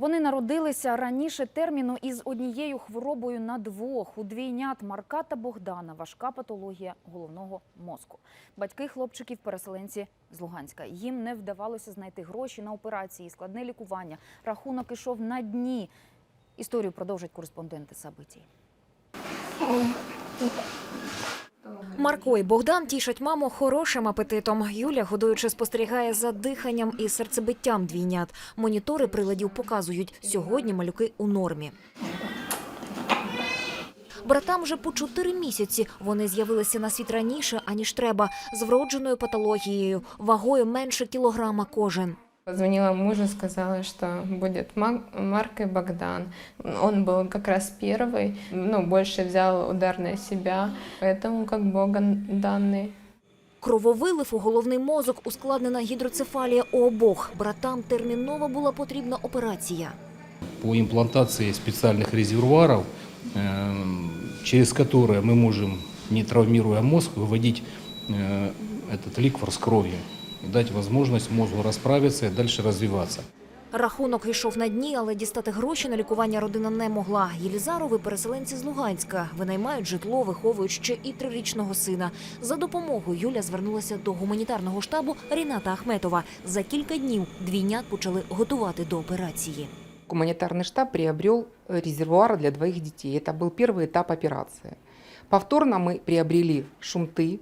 Вони народилися раніше терміну із однією хворобою на двох. У двійнят Марка та Богдана важка патологія головного мозку. Батьки хлопчиків переселенці з Луганська. Їм не вдавалося знайти гроші на операції, складне лікування. Рахунок ішов на дні. Історію продовжать кореспонденти Сабитій. Марко і Богдан тішать маму хорошим апетитом. Юля, годуючи, спостерігає за диханням і серцебиттям двійнят. Монітори приладів показують, сьогодні малюки у нормі. Братам вже по чотири місяці. Вони з'явилися на світ раніше, аніж треба, з вродженою патологією, вагою менше кілограма кожен. Позвонила мужу, сказала, что будет Мак- Марк и Богдан. Он был как раз первый, ну, больше взял удар на себя, поэтому как Богом данный. Крововилив у головний мозок, ускладнена гідроцефалія у обох. Братам терміново була потрібна операція. по имплантации специальных резервуаров, э, через которые мы можем, не травмируя мозг, выводить э, этот ликвор с кровью и дать возможность мозгу расправиться и дальше развиваться. Рахунок йшов на дні, але дістати гроші на лікування родина не могла. Єлізарови переселенці з Луганська винаймають житло, виховують ще і трирічного сина. За допомогою Юля звернулася до гуманітарного штабу Ріната Ахметова. За кілька днів двійнят почали готувати до операції. Гуманитарный штаб приобрел э, резервуар для двоих детей. Это был первый этап операции. Повторно мы приобрели шунты,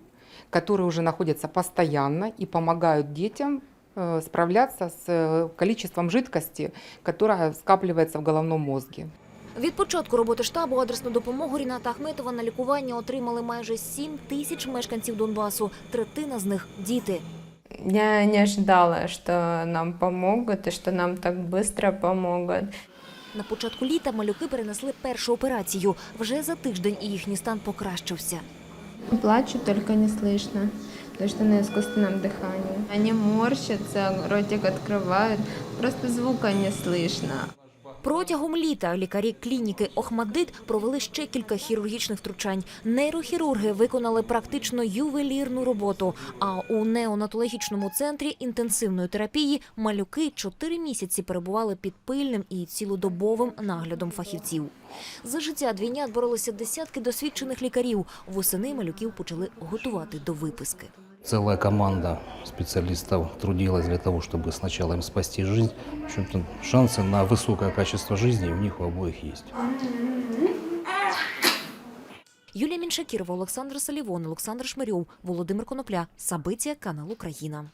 которые уже находятся постоянно и помогают детям э, справляться с э, количеством жидкости, которая скапливается в головном мозге. Від початку роботи штабу адресну допомогу Ріната Ахметова на лікування отримали майже 7 тисяч мешканців Донбасу. Третина з них діти. Я не ожидала, что нам помогут и что нам так быстро помогут. На початку літа малюки перенесли першу операцію. Вже за тиждень і їхній стан покращився. Плачу, только не слышно, потому что на искусственном дыхании. Они морщатся, ротик открывают, просто звука не слышно. Протягом літа лікарі клініки Охмадит провели ще кілька хірургічних втручань. Нейрохірурги виконали практично ювелірну роботу. А у неонатологічному центрі інтенсивної терапії малюки чотири місяці перебували під пильним і цілодобовим наглядом фахівців. За життя двійнят боролися десятки досвідчених лікарів. Восени малюків почали готувати до виписки Целая команда специалистов трудилась для того, чтобы сначала им спасти жизнь. В общем-то, шансы на высокое качество жизни у них у обоих есть. Юлія Міншакірова, Олександр Салівон, Олександр Шмирьов, Володимир Конопля. Сабиція, канал Україна.